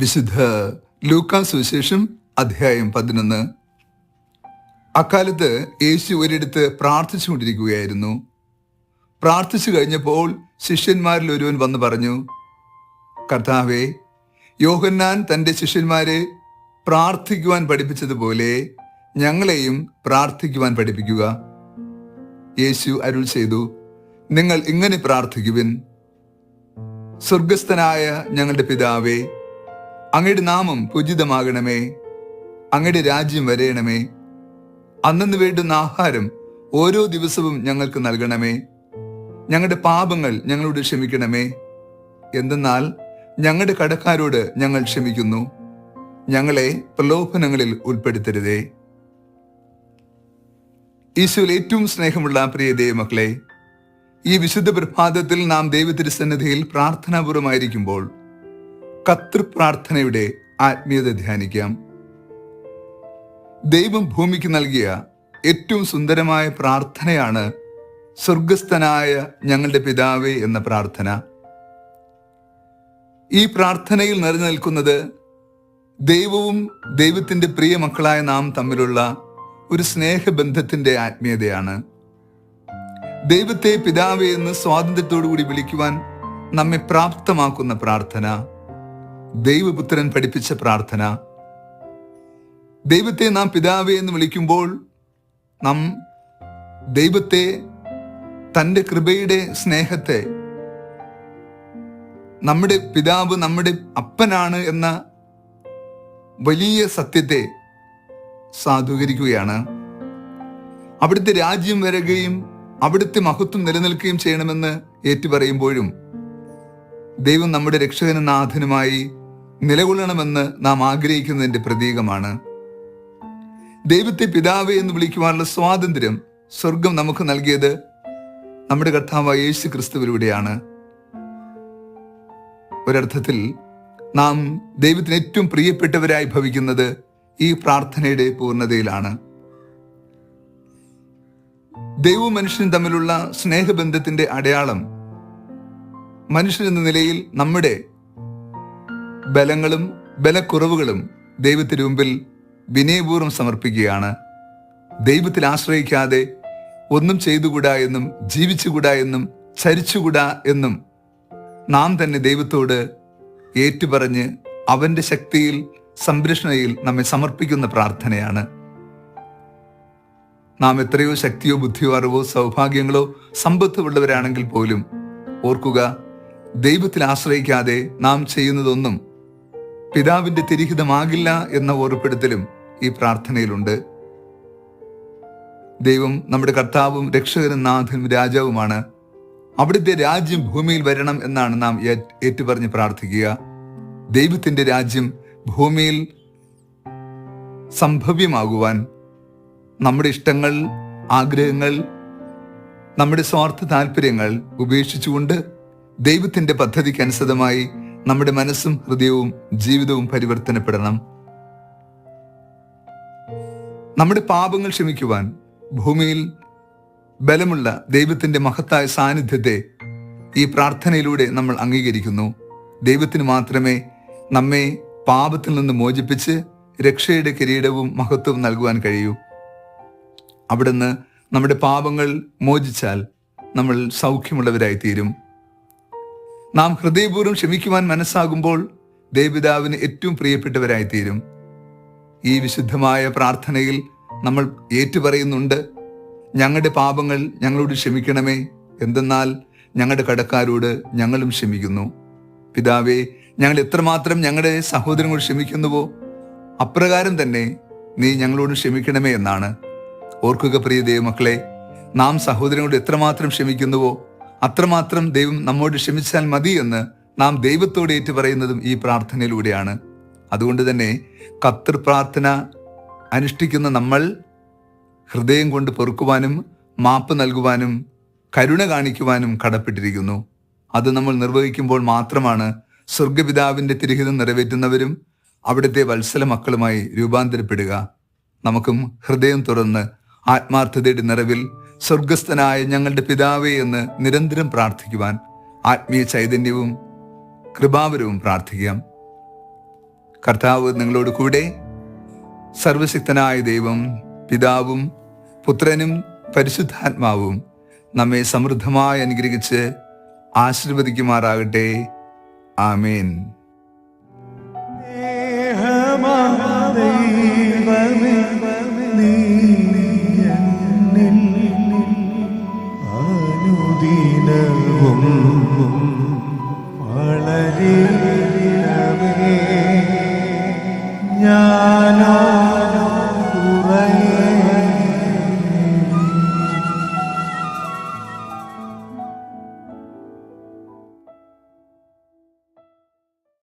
വിശുദ്ധ ലൂക്കാ സുവിശേഷം അധ്യായം പതിനൊന്ന്. അക്കാലത്ത് യേശു ഒരിടത്ത് പ്രാർത്ഥിച്ചുകൊണ്ടിരിക്കുകയായിരുന്നു. പ്രാർത്ഥിച്ചു കഴിഞ്ഞപ്പോൾ ശിഷ്യന്മാരിൽ ഒരുവൻ വന്ന് പറഞ്ഞു കർത്താവെ യോഹന്നാൻ തന്റെ ശിഷ്യന്മാരെ പ്രാർത്ഥിക്കുവാൻ പഠിപ്പിച്ചതുപോലെ ഞങ്ങളെയും പ്രാർത്ഥിക്കുവാൻ പഠിപ്പിക്കുക. യേശു അരുൾ ചെയ്തു നിങ്ങൾ ഇങ്ങനെ പ്രാർത്ഥിക്കുവിൻ. സ്വർഗസ്ഥനായ ഞങ്ങളുടെ പിതാവേ അങ്ങയുടെ നാമം പൂജിതമാകണമേ. അങ്ങയുടെ രാജ്യം വരയണമേ അന്നു വേണ്ടുന്ന ആഹാരം ഓരോ ദിവസവും ഞങ്ങൾക്ക് നൽകണമേ. ഞങ്ങളുടെ പാപങ്ങൾ ഞങ്ങളോട് ക്ഷമിക്കണമേ. എന്തെന്നാൽ ഞങ്ങളുടെ കടക്കാരോട് ഞങ്ങൾ ക്ഷമിക്കുന്നു. ഞങ്ങളെ പ്രലോഭനങ്ങളിൽ ഉൾപ്പെടുത്തരുതേ. ഈശോയിൽ ഏറ്റവും സ്നേഹമുള്ള പ്രിയ ദൈവമക്കളെ ഈ വിശുദ്ധ പ്രഭാതത്തിൽ നാം ദൈവത്തിരുസന്നിധിയിൽ പ്രാർത്ഥനാപൂർവമായിരിക്കുമ്പോൾ കത്തൃ പ്രാർത്ഥനയുടെ ആത്മീയത ധ്യാനിക്കാം. ദൈവം ഭൂമിക്ക് നൽകിയ ഏറ്റവും സുന്ദരമായ പ്രാർത്ഥനയാണ് സ്വർഗസ്ഥനായ ഞങ്ങളുടെ പിതാവേ എന്ന പ്രാർത്ഥന. ഈ പ്രാർത്ഥനയിൽ നിറഞ്ഞു നിൽക്കുന്നത് ദൈവവും ദൈവത്തിന്റെ പ്രിയ മക്കളായ നാം തമ്മിലുള്ള ഒരു സ്നേഹബന്ധത്തിന്റെ ആത്മീയതയാണ്. ദൈവത്തെ പിതാവേ എന്ന് സ്വാതന്ത്ര്യത്തോടുകൂടി വിളിക്കുവാൻ നമ്മെ പ്രാപ്തമാക്കുന്ന പ്രാർത്ഥന. ദൈവപുത്രൻ പഠിപ്പിച്ച പ്രാർത്ഥന. ദൈവത്തെ നാം പിതാവേ എന്ന് വിളിക്കുമ്പോൾ നാം ദൈവത്തെ തന്റെ കൃപയുടെ സ്നേഹത്തെ നമ്മുടെ പിതാവ് നമ്മുടെ അപ്പനാണ് എന്ന വലിയ സത്യത്തെ സാധൂകരിക്കുകയാണ്. അവിടുത്തെ രാജ്യം വരികയും അവിടുത്തെ മഹത്വം നിലനിൽക്കുകയും ചെയ്യണമെന്ന് ഏറ്റുപറയുമ്പോഴും ദൈവം നമ്മുടെ രക്ഷകനും നാഥനുമായി നിലകൊള്ളണമെന്ന് നാം ആഗ്രഹിക്കുന്നതിന്റെ പ്രതീകമാണ്. ദൈവത്തെ പിതാവ് എന്ന് വിളിക്കുവാനുള്ള സ്വാതന്ത്ര്യം സ്വർഗം നമുക്ക് നൽകിയത് നമ്മുടെ കർത്താവായ യേശു ക്രിസ്തുവിലൂടെയാണ് ഒരർത്ഥത്തിൽ നാം ദൈവത്തിന് ഏറ്റവും പ്രിയപ്പെട്ടവരായി ഭവിക്കുന്നത് ഈ പ്രാർത്ഥനയുടെ പൂർണതയിലാണ്. ദൈവവും മനുഷ്യനും തമ്മിലുള്ള സ്നേഹബന്ധത്തിന്റെ അടയാളം മനുഷ്യൻ എന്ന നിലയിൽ നമ്മുടെ ബലങ്ങളും ബലക്കുറവുകളും ദൈവത്തിന് മുമ്പിൽ വിനയപൂർവം സമർപ്പിക്കുകയാണ്. ദൈവത്തിൽ ആശ്രയിക്കാതെ ഒന്നും ചെയ്തുകൂടാ എന്നും ജീവിച്ചുകൂടാ എന്നും ചരിച്ചുകൂടാ എന്നും നാം തന്നെ ദൈവത്തോട് ഏറ്റുപറഞ്ഞ് അവന്റെ ശക്തിയിൽ സംരക്ഷണയിൽ നമ്മെ സമർപ്പിക്കുന്ന പ്രാർത്ഥനയാണ്. നാം എത്രയോ ശക്തിയോ ബുദ്ധിയോ അറിവോ സൗഭാഗ്യങ്ങളോ സമ്പത്തോ ഉള്ളവരാണെങ്കിൽ പോലും ഓർക്കുക ദൈവത്തിൽ ആശ്രയിക്കാതെ നാം ചെയ്യുന്നതൊന്നും പിതാവിന്റെ തിരിഹിതമാകില്ല എന്ന ഓർപ്പെടുത്തലും ഈ പ്രാർത്ഥനയിലുണ്ട്. ദൈവം നമ്മുടെ കർത്താവും രക്ഷകനും നാഥനും രാജാവുമാണ്. അവിടുത്തെ രാജ്യം ഭൂമിയിൽ വരണം എന്നാണ് നാം ഏറ്റ് ഏറ്റുപറഞ്ഞ് പ്രാർത്ഥിക്കുക. ദൈവത്തിന്റെ രാജ്യം ഭൂമിയിൽ സംഭവ്യമാകുവാൻ നമ്മുടെ ഇഷ്ടങ്ങൾ ആഗ്രഹങ്ങൾ നമ്മുടെ സ്വാർത്ഥ താല്പര്യങ്ങൾ ഉപേക്ഷിച്ചുകൊണ്ട് ദൈവത്തിന്റെ പദ്ധതിക്ക് അനുസൃതമായി നമ്മുടെ മനസ്സും ഹൃദയവും ജീവിതവും പരിവർത്തനപ്പെടണം. നമ്മുടെ പാപങ്ങൾ ക്ഷമിക്കുവാൻ ഭൂമിയിൽ ബലമുള്ള ദൈവത്തിന്റെ മഹത്തായ സാന്നിധ്യത്തെ ഈ പ്രാർത്ഥനയിലൂടെ നമ്മൾ അംഗീകരിക്കുന്നു. ദൈവത്തിന് മാത്രമേ നമ്മെ പാപത്തിൽ നിന്ന് മോചിപ്പിച്ച് രക്ഷയുടെ കിരീടവും മഹത്വവും നൽകുവാൻ കഴിയൂ. അവിടുന്ന് നമ്മുടെ പാപങ്ങൾ മോചിച്ചാൽ നമ്മൾ സൗഖ്യമുള്ളവരായി തീരും നാം ഹൃദയപൂർവം ക്ഷമിക്കുവാൻ മനസ്സാകുമ്പോൾ ദേവിതാവിന് ഏറ്റവും പ്രിയപ്പെട്ടവരായിത്തീരും. ഈ വിശുദ്ധമായ പ്രാർത്ഥനയിൽ നമ്മൾ ഏറ്റുപറയുന്നുണ്ട് ഞങ്ങളുടെ പാപങ്ങൾ ഞങ്ങളോട് ക്ഷമിക്കണമേ. എന്തെന്നാൽ ഞങ്ങളുടെ കടക്കാരോട് ഞങ്ങളും ക്ഷമിക്കുന്നു. പിതാവേ ഞങ്ങൾ എത്രമാത്രം ഞങ്ങളുടെ സഹോദരങ്ങളോട് ക്ഷമിക്കുന്നുവോ അപ്രകാരം തന്നെ നീ ഞങ്ങളോട് ക്ഷമിക്കണമേ എന്നാണ്. ഓർക്കുക പ്രിയ ദൈവമക്കളെ നാം സഹോദരങ്ങളോട് എത്രമാത്രം ക്ഷമിക്കുന്നുവോ അത്രമാത്രം ദൈവം നമ്മോട് ക്ഷമിച്ചാൽ മതി എന്ന് നാം ദൈവത്തോട് ഏറ്റു പറയുന്നതും ഈ പ്രാർത്ഥനയിലൂടെയാണ്. അതുകൊണ്ട് തന്നെ കത്തർ പ്രാർത്ഥന അനുഷ്ഠിക്കുന്ന നമ്മൾ ഹൃദയം കൊണ്ട് പൊറുക്കുവാനും മാപ്പ് നൽകുവാനും കരുണ കാണിക്കുവാനും കടപ്പെട്ടിരിക്കുന്നു. അത് നമ്മൾ നിർവഹിക്കുമ്പോൾ മാത്രമാണ് സ്വർഗപിതാവിന്റെ തിരിഹിതം നിറവേറ്റുന്നവരും അവിടുത്തെ വത്സല മക്കളുമായി രൂപാന്തരപ്പെടുക. നമുക്കും ഹൃദയം തുറന്ന് ആത്മാർത്ഥതയുടെ നിറവിൽ സ്വർഗസ്ഥനായ ഞങ്ങളുടെ പിതാവേ എന്ന് നിരന്തരം പ്രാർത്ഥിക്കുവാൻ ആത്മീയ ചൈതന്യവും കൃപാവരവും പ്രാർത്ഥിക്കാം. കർത്താവ് നിങ്ങളോട് കൂടെ സർവശക്തനായ ദൈവം പിതാവും പുത്രനും പരിശുദ്ധാത്മാവും നമ്മെ സമൃദ്ധമായി അനുഗ്രഹിച്ച് ആശീർവദിക്കുമാറാകട്ടെ. ആമേൻ.